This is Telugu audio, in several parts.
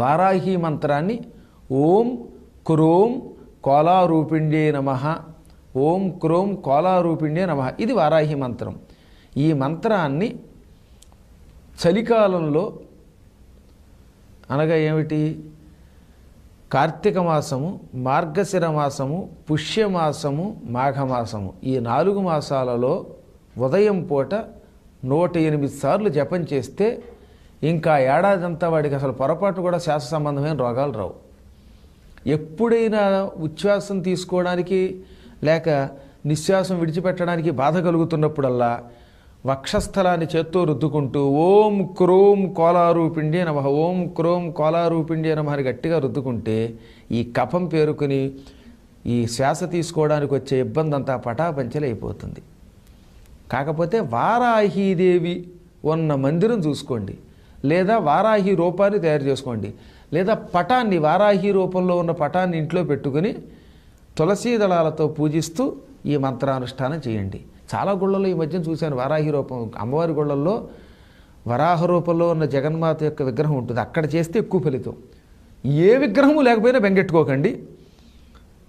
వారాహి మంత్రాన్ని ఓం క్రోం కోలారూపిణ్యే నమ. ఓం క్రోం కోలారూపిణ్యే నమ. ఇది వారాహి మంత్రం. ఈ మంత్రాన్ని చలికాలంలో అనగా ఏమిటి? కార్తీక మాసము మార్గశిర మాసము పుష్యమాసము మాఘమాసము. ఈ నాలుగు మాసాలలో ఉదయం పూట నూట ఎనిమిది సార్లు జపం చేస్తే ఇంకా ఏడాదంతా వాడికి అసలు పొరపాటు కూడా శ్వాస సంబంధమైన రోగాలు రావు. ఎప్పుడైనా ఉచ్ఛ్వాసం తీసుకోవడానికి లేక నిశ్వాసం విడిచిపెట్టడానికి బాధ కలుగుతున్నప్పుడల్లా వక్షస్థలాన్ని చేత్తో రుద్దుకుంటూ ఓం క్రోం కోలారూపిండి నమ ఓం క్రోం కోలారూపిండి నమ అని గట్టిగా రుద్దుకుంటే ఈ కఫం పేరుకుని ఈ శ్వాస తీసుకోవడానికి వచ్చే ఇబ్బంది అంతా పటాపంచలైపోతుంది. కాకపోతే వారాహీదేవి ఉన్న మందిరం చూసుకోండి. లేదా వారాహి రూపాన్ని తయారు చేసుకోండి. లేదా పటాన్ని వారాహి రూపంలో ఉన్న పటాన్ని ఇంట్లో పెట్టుకుని తులసీ దళాలతో పూజిస్తూ ఈ మంత్రానుష్ఠానం చేయండి. చాలా గుళ్ళల్లో ఈ మధ్యన చూశాను వారాహి రూపం. అమ్మవారి గుళ్ళల్లో వరాహ రూపంలో ఉన్న జగన్మాత యొక్క విగ్రహం ఉంటుంది. అక్కడ చేస్తే ఎక్కువ ఫలితం. ఏ విగ్రహము లేకపోయినా బెంగెట్టుకోకండి.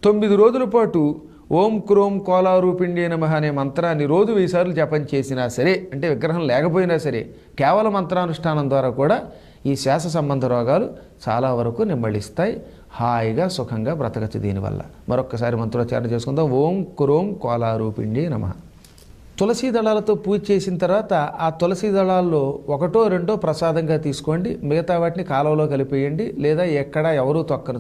తొమ్మిది రోజుల పాటు ఓం క్రోం కోలారూపిండి నమ అనే మంత్రాన్ని రోజు వెయ్యి జపం చేసినా సరే అంటే విగ్రహం లేకపోయినా సరే కేవలం మంత్రానుష్ఠానం ద్వారా కూడా ఈ శ్వాస సంబంధ రోగాలు చాలా వరకు నిమ్మళిస్తాయి. హాయిగా సుఖంగా బ్రతకచ్చు దీనివల్ల. మరొక్కసారి మంత్రోచ్చారణ చేసుకుందాం. ఓం క్రోం కోలారూపిండి నమ. తులసీ దళాలతో పూజ చేసిన తర్వాత ఆ తులసీ దళాల్లో ఒకటో రెండో ప్రసాదంగా తీసుకోండి. మిగతా వాటిని కాలువలో కలిపేయండి. లేదా ఎక్కడ ఎవరూ తొక్కను